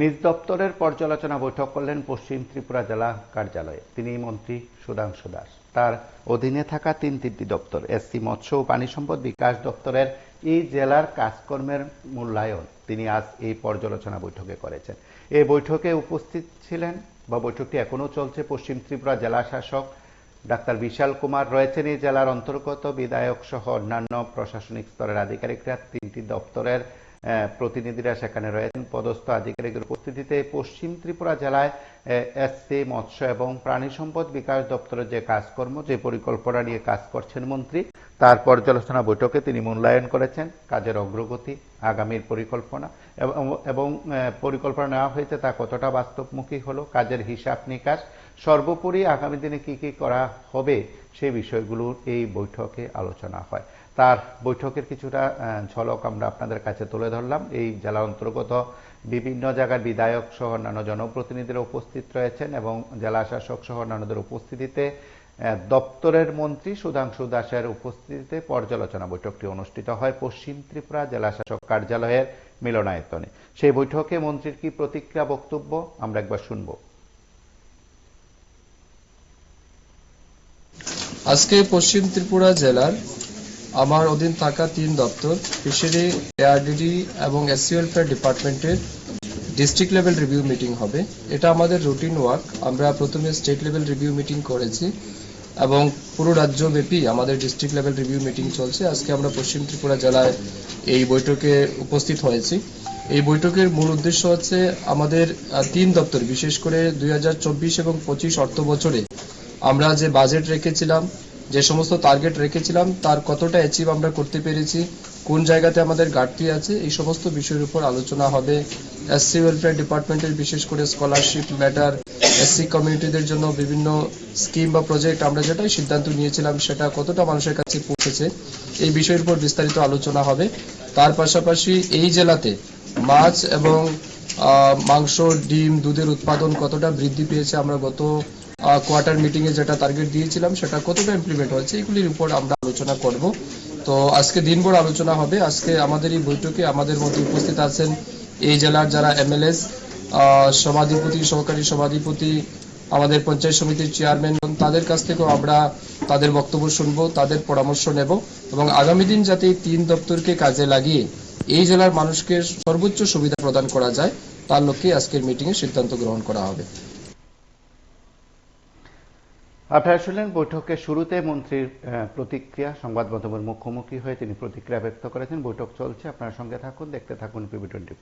নিজ দপ্তরের পর্যালোচনা বৈঠক করলেন পশ্চিম ত্রিপুরা জেলা কার্যালয়ে। তিনি মন্ত্রী সুধাংশু দাস। তার অধীনে থাকা তিন তিনটি দপ্তর এসসি মৎস্য ও পানি সম্পদ বিকাশ দপ্তরের এই জেলার কাজকর্মের মূল্যায়ন তিনি আজ এই পর্যালোচনা বৈঠকে করেছেন। এই বৈঠকে উপস্থিত ছিলেন বা বৈঠকটি এখনও চলছে পশ্চিম ত্রিপুরা জেলা শাসক ডাক্তার বিশাল কুমার। রয়েছেন এই জেলার অন্তর্গত বিধায়ক সহ অন্যান্য প্রশাসনিক স্তরের আধিকারিকরা। তিনটি দপ্তরের প্রতিনিধিরা সেখানে রয়েছেন। পদস্থ আধিকারিকের উপস্থিতিতে পশ্চিম ত্রিপুরা জেলায় এসসি মৎস্য এবং প্রাণী সম্পদ বিকাশ দপ্তরের যে কাজকর্ম, যে পরিকল্পনা নিয়ে কাজ করছেন মন্ত্রী তার পর্যালোচনা বৈঠকে তিনি মূল্যায়ন করেছেন কাজের অগ্রগতি, আগামীর পরিকল্পনা, এবং পরিকল্পনা নেওয়া হয়েছে তা কতটা বাস্তবমুখী হলো, কাজের হিসাব নিকাশ, সর্বোপরি আগামী দিনে কি কি করা হবে সেই বিষয়গুলোর এই বৈঠকে আলোচনা হয়। তার বৈঠকের কিছুটা ঝলক আমরা আপনাদের কাছে তুলে ধরলাম। এই জেলা অন্তর্গত বিভিন্ন জায়গার বিধায়ক সহ অন্যান্য জনপ্রতিনিধিরা উপস্থিত রয়েছেন এবং জেলা শাসক সহ অন্যান্যদের উপস্থিতিতে দপ্তরের মন্ত্রী সুধাংশু দাসের উপস্থিতিতে পর্যালোচনা বৈঠকটি অনুষ্ঠিত হয় পশ্চিম ত্রিপুরা জেলা শাসক কার্যালয়ের মিলনায়তনে। সেই বৈঠকে মন্ত্রীর কি প্রতিক্রিয়া বক্তব্য, আমরা একবার শুনব। আজকে পশ্চিম ত্রিপুরা জেলার আমার অধীন থাকা তিন দপ্তর, ফিশারি, এআরডিডি এবং এসসি ওয়েলফেয়ার ডিপার্টমেন্টের ডিস্ট্রিক্ট লেভেল রিভিউ মিটিং হবে। এটা আমাদের রুটিন ওয়ার্ক। আমরা প্রথমে স্টেট লেভেল রিভিউ মিটিং করেছি। এবং পুরো রাজ্যব্যাপী আমাদের ডিস্ট্রিক্ট লেভেল রিভিউ মিটিং চলছে। আজকে আমরা পশ্চিম ত্রিপুরা জেলায় এই বৈঠকে উপস্থিত হয়েছি। এই বৈঠকের মূল উদ্দেশ্য হচ্ছে আমাদের তিন দপ্তর, বিশেষ করে দুই এবং পঁচিশ অর্থ বছরে আমরা যে বাজেট রেখেছিলাম, যে সমস্ত টার্গেট রেখেছিলাম, তার কতটা অ্যাচিভ আমরা করতে পেরেছি, কোন জায়গাতে আমাদের ঘাটতি আছে, এই সমস্ত বিষয়ের উপর আলোচনা হবে। এসসি ওয়েলফেয়ার ডিপার্টমেন্টের বিশেষ করে স্কলারশিপ ম্যাটার এসসি কমিউনিটিদের জন্য বিভিন্ন স্কিম বা প্রজেক্ট আমরা যেটাই সিদ্ধান্ত নিয়েছিলাম, সেটা কতটা মানুষের কাছে পৌঁছেছে, এই বিষয়ের উপর বিস্তারিত আলোচনা হবে। তার পাশাপাশি এই জেলাতে মাছ এবং মাংস, ডিম, দুধের উৎপাদন কতটা বৃদ্ধি পেয়েছে আমরা গত কোয়ার্টার মিটিং এ যেটা টার্গেট দিয়েছিলাম, সেটা কতটা ইমপ্লিমেন্ট হয়েছে, এগুলির উপর আমরা আলোচনা করব। তো আজকে দিনভর আলোচনা হবে। আজকে আমাদের এই বৈঠকে আমাদের মধ্যে উপস্থিত আছেন এই জেলার যারা এমএলএস সভাধিপতি, সহকারী সভাধিপতি, আমাদের পঞ্চায়েত সমিতির চেয়ারম্যান, তাদের কাছ থেকেও আমরা তাদের বক্তব্য শুনব, তাদের পরামর্শ নেব এবং আগামী দিন যাতে তিন দপ্তরকে কাজে লাগিয়ে এই জেলার মানুষকে সর্বোচ্চ সুবিধা প্রদান করা যায়, তার লক্ষ্যে আজকের মিটিংয়ে সিদ্ধান্ত গ্রহণ করা হবে। আপনারা শুনলেন বৈঠকের শুরুতে মন্ত্রীর প্রতিক্রিয়া, সংবাদ মাধ্যমের মুখোমুখি হয়ে তিনি প্রতিক্রিয়া ব্যক্ত করেছেন। বৈঠক চলছে, আপনার সঙ্গে থাকুন, দেখতে থাকুন পিবি টোয়েন্টি